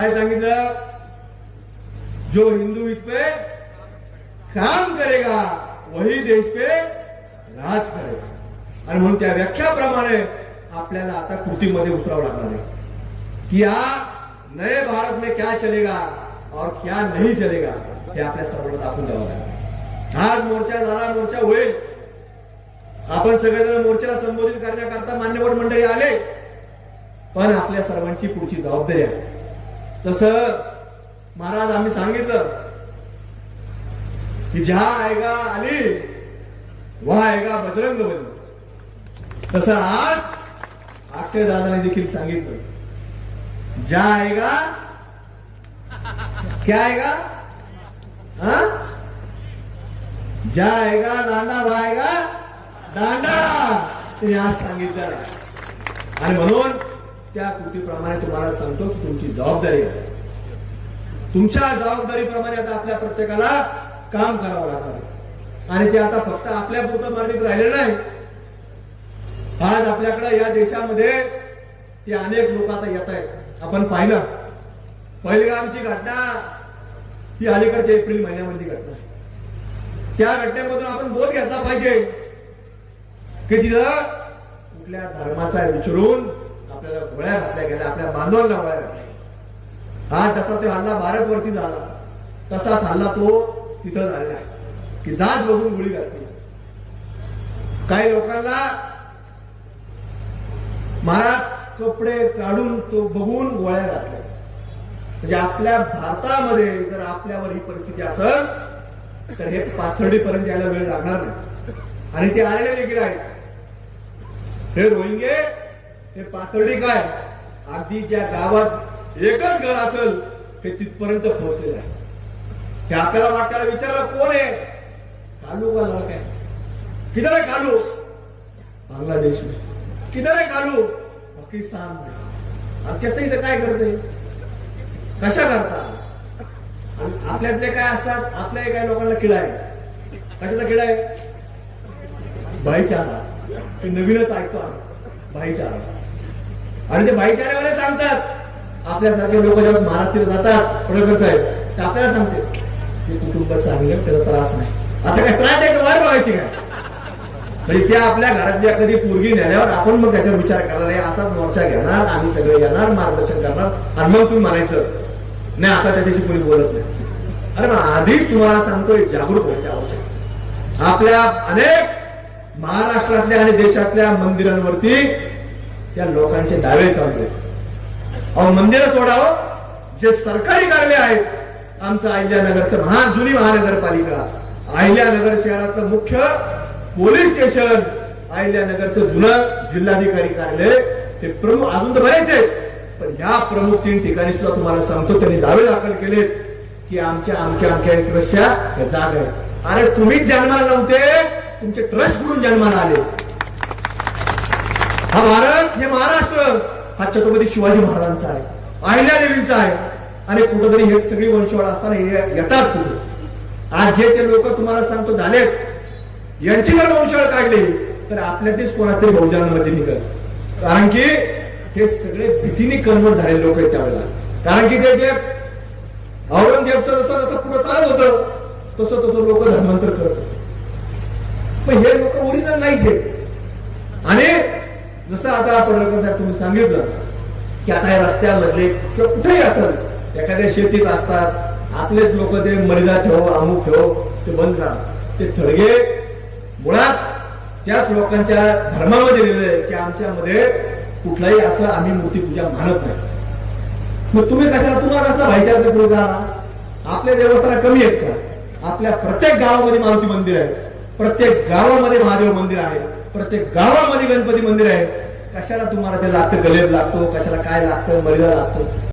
काय सांगितलं? जो हिंदू हित पे काम करेगा वही देश पे राज करेगा. आणि म्हणून त्या व्याख्याप्रमाणे आपल्याला आता कृतीमध्ये उतरावं लागणार आहे. की या नये भारत में क्या चलेगा और क्या नहीं चलेगा हे आपल्या सर्वांना दाखवून द्यावं लागेल आज मोर्चा झाला मोर्चा होईल. आपण सगळेजण मोर्चाला संबोधित करण्याकरता मान्यवर मंडळी आले. पण आपल्या सर्वांची पुढची जबाबदारी आहे. तसं महाराज आम्ही सांगितलं की ज्या आएगा आली वा आएगा बजरंग बली तसं आज अक्षय दादाने देखील सांगितलं. ज्या आएगा क्या आएगा हा? ज्या आएगा दांडा वाएगा दांडा. तिने आज सांगितलं. आणि म्हणून त्या कृतीप्रमाणे तुम्हाला सांगतो की तुमची जबाबदारी आहे. तुमच्या जबाबदारीप्रमाणे आता आपल्या प्रत्येकाला काम करावं लागणार आहे. आणि ते आता फक्त आपल्या पुरतं मर्यादित राहिलेलं नाही. आज आपल्याकडे या देशामध्ये ते अनेक लोक आता येत आहेत. आपण पाहिलं. पहिलगामची घटना ही अलीकडच्या एप्रिल महिन्यामधली घटना आहे. त्या घटनेमधून आपण बोध घेतला पाहिजे. की तिथं कुठल्या धर्माचा विचारून आपल्याला गोळ्या घातल्या गेल्या आपल्या बांधवांना गोळ्या घातल्या हा जसा तो हल्ला भारतवरती झाला तसाच हल्ला तो तिथं झालेला आहे. की जात बघून गोळी घातली. काही लोकांना महाराज कपडे काढून तो बघून गोळ्या घातल्या. म्हणजे आपल्या भारतामध्ये जर आपल्यावर ही परिस्थिती असेल तर हे पाथर्डीपर्यंत यायला वेळ लागणार नाही. आणि ते आलेले देखील आहेत. हे रोहिंगे हे पातळी काय? अगदी ज्या गावात एकच घर असेल हे तिथपर्यंत पोहोचलेलं आहे. हे आपल्याला वाटायला विचारलं कोण आहे? कालू का लड़का काय? किधर आहे कालू? बांगलादेश किधर आहे कालू? पाकिस्तान में आणि त्याचं इथं काय करते? कशा करतात आणि आपल्यातले काय असतात? आपल्या काय लोकांना किडा आहे. कशाचा किडा आहे? भाईचारा. ते नवीनच ऐकतो आम्ही. भाईचारा. आणि ते भाईचाऱ्यावाले सांगतात. आपल्यासारखे लोक जेव्हा महाराष्ट्र जातात प्रोफेसर साहेब ते आपल्याला सांगते. ते कुटुंब चांगले त्याचा त्रास नाही. आता काय त्रास आहे वाट बघायची काय? म्हणजे त्या आपल्या घरातल्या कधी पोरगी नेल्यावर आपण मग त्याच्यावर विचार करणार आहे असाच मोर्चा घेणार आम्ही सगळे येणार मार्गदर्शन करणार. आणि मग तुम्ही म्हणायचं नाही आता त्याच्याशी कोणी बोलत नाही. अरे मग आधीच तुम्हाला सांगतोय जागरूक व्हायचे आवश्यक आपल्या अनेक महाराष्ट्रातल्या आणि देशातल्या मंदिरांवरती त्या लोकांचे दावे चालू आहेत अहो मंदिरं सोडावं. जे सरकारी कार्य आहेत आमचं अहिल्यानगरचं महा जुनी महानगरपालिका. अहिल्यानगर शहरातलं मुख्य पोलीस स्टेशन अहिल्यानगरचं जुनं जिल्हाधिकारी कार्यालय ते प्रमुख अजून तर बरेच आहेत. पण ह्या प्रमुख तीन ठिकाणी सुद्धा तुम्हाला सांगतो त्यांनी दावे दाखल केलेत की आमच्या आमच्या आमच्या ट्रस्टच्या जाग आहेत. अरे तुम्हीच जन्माला नव्हते. तुमचे ट्रस्ट म्हणून जन्माला आले. हा भारत हे महाराष्ट्र. हा छत्रपती शिवाजी महाराजांचा आहे. अहिल्या देवींचा आहे. आणि कुठंतरी हे सगळी वंशवाळ असताना हे येतात कुठं? आज जे ते लोक तुम्हाला सांगतो झालेत. यांची जर वंशवाळ काढली. तर आपल्यातच कोणातरी बहुजनांमध्ये निघत कारण की हे सगळे भीतीने कन्वर्ट झालेले लोक आहेत त्यावेळेला. कारण की ते जे औरंगजेबचं जसं जसं पुढे चालत होतं तसं तसं लोक धर्मांतर करत पण हे लोक ओरिजिनल नाहीच आहेत. आणि जसं आता पडळकर साहेब तुम्ही सांगितलं की आता या रस्त्यामधले किंवा कुठेही असेल एखाद्या शेतीत असतात आपलेच लोक ते मर्यादा ठेव अमुक ठेव ते बंद करा. ते थडगे मुळात त्याच लोकांच्या धर्मामध्ये लिहिलंय की आमच्यामध्ये कुठलाही असं आम्ही मूर्तीपूजा मानत नाही. मग तुम्ही कशाला तुम्हाला कसला भाईचारा पुढे आपल्या देवस्थाना कमी आहेत का? आपल्या प्रत्येक गावामध्ये मारुती मंदिर आहे. प्रत्येक गावामध्ये महादेव मंदिर आहे. प्रत्येक गावामध्ये गणपती मंदिर आहे. कशाला तुम्हाला ते लागतं? गलेब लागतो. कशाला काय लागतं? मर्यादा लागतो.